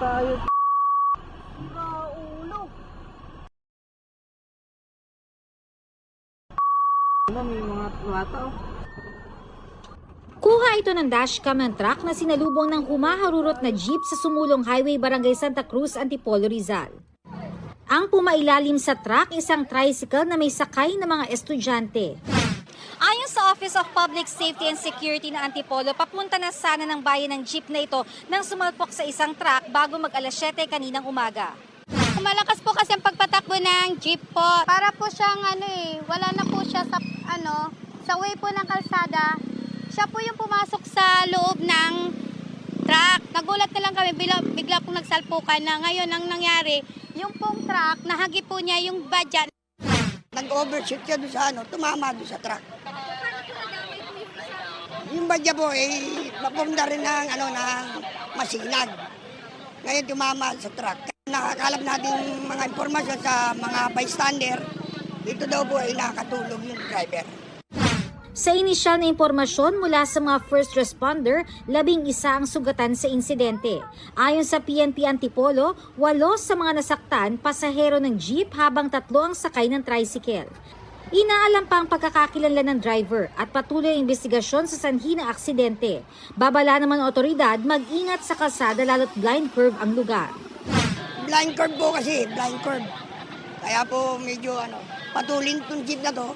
tayo. Ulo. Ano, may mga bata oh. Kuha ito ng dashcam ng truck na sinalubong ng humaharurot na jeep sa Sumulong Highway Barangay Santa Cruz, Antipolo, Rizal. Ang pumailalim sa truck, isang tricycle na may sakay ng mga estudyante. Office of Public Safety and Security na Antipolo, papunta na sana ng bayan ng jeep na ito nang sumalpok sa isang truck bago mag alas 7 kaninang umaga. Malakas po kasi ang pagpatakbo ng jeep po. Para po siyang ano eh, wala na po siya sa ano, sa way po ng kalsada. Siya po yung pumasok sa loob ng truck. Nagulat na lang kami, bigla, bigla pong nagsalpukan na ngayon ang nangyari, yung pong truck, nahagi po niya yung badya. Nag-overshoot siya doon sa ano, tumama doon sa truck. Yung badya po, eh, mapumda rin ng, ano, ng masinag. Ngayon tumama sa truck. Nakakalap natin mga impormasyon sa mga bystander. Dito daw po ay nakatulog yung driver. Sa inisyal na impormasyon mula sa mga first responder, labing isa ang sugatan sa insidente. Ayon sa PNP Antipolo, walo sa mga nasaktan, pasahero ng jeep habang tatlo ang sakay ng tricycle. Inaalam pa ang pagkakakilanlan ng driver at patuloy ang investigasyon sa sanhi ng aksidente. Babala naman ang otoridad mag-ingat sa kalsada lalo't blind curve ang lugar. Blind curve po kasi, blind curve. Kaya po medyo ano, patulin tong jeep na to,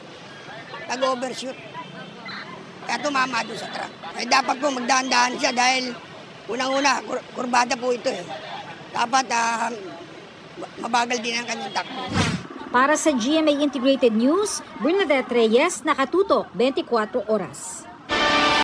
nag-overshoot. Kaya tumama doon sa truck. Ay dapat po magdahan-dahan siya dahil unang-una, kur- kurbada po ito eh. Dapat ah, mabagal din ang kanyang takbo. Para sa GMA Integrated News, Bernadette Reyes, Nakatutok, 24 Oras.